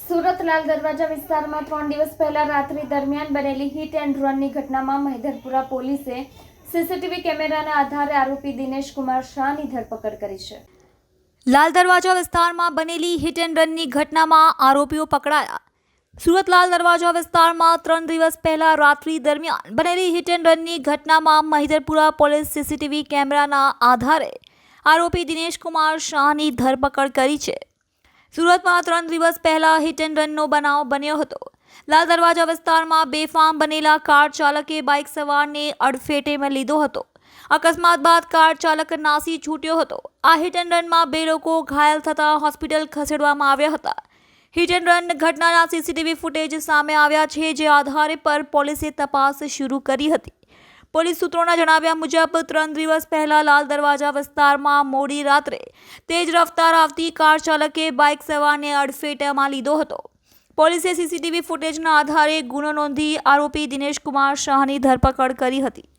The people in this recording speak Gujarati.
સુરત લાલ દરવાજા વિસ્તારમાં ત્રણ દિવસ પહેલા રાત્રિ દરમિયાન બનેલી હિટ એન્ડ રનની ઘટનામાં મહેધરપુરા પોલીસે સીસીટીવી કેમેરાના આધારે આરોપી દિનેશ કુમાર શાહની ધરપકડ કરી છે. લાલ દરવાજા વિસ્તારમાં બનેલી હિટ એન્ડ રનની ઘટનામાં આરોપીઓ પકડાયા. સુરત લાલ દરવાજા વિસ્તારમાં ત્રણ દિવસ પહેલા રાત્રિ દરમિયાન બનેલી હિટ એન્ડ રનની ઘટનામાં મહિધરપુરા પોલીસ સીસીટીવી કેમેરાના આધારે આરોપી દિનેશ કુમાર શાહની ધરપકડ કરી છે. સુરતમાં ત્રણ દિવસ પહેલા હિટ એન્ડ રનનો બનાવ બન્યો હતો. લાલ દરવાજા વિસ્તારમાં બેફામ બનેલા કાર ચાલકે બાઇક સવારને અડફેટેમાં લીધો હતો. અકસ્માત બાદ કાર ચાલક નાસી છૂટ્યો હતો. આ હિટ એન્ડ રનમાં બે લોકો ઘાયલ થતા હોસ્પિટલ ખસેડવામાં આવ્યા હતા. હિટ એન્ડ રન ઘટનાના સીસીટીવી ફૂટેજ સામે આવ્યા છે, જે આધારે પર પોલીસે તપાસ શરૂ કરી હતી. પોલીસ સૂત્રોના જણાવ્યા મુજબ, ત્રણ દિવસ પહેલા લાલ દરવાજા વિસ્તારમાં મોડી રાત્રે તેજ રફતાર આવતી કાર ચાલકે બાઇક સવારને અડફેટમાં લીધો હતો. પોલીસે સીસીટીવી ફૂટેજના આધારે ગુનો નોંધી આરોપી દિનેશ કુમાર શાહની ધરપકડ કરી હતી.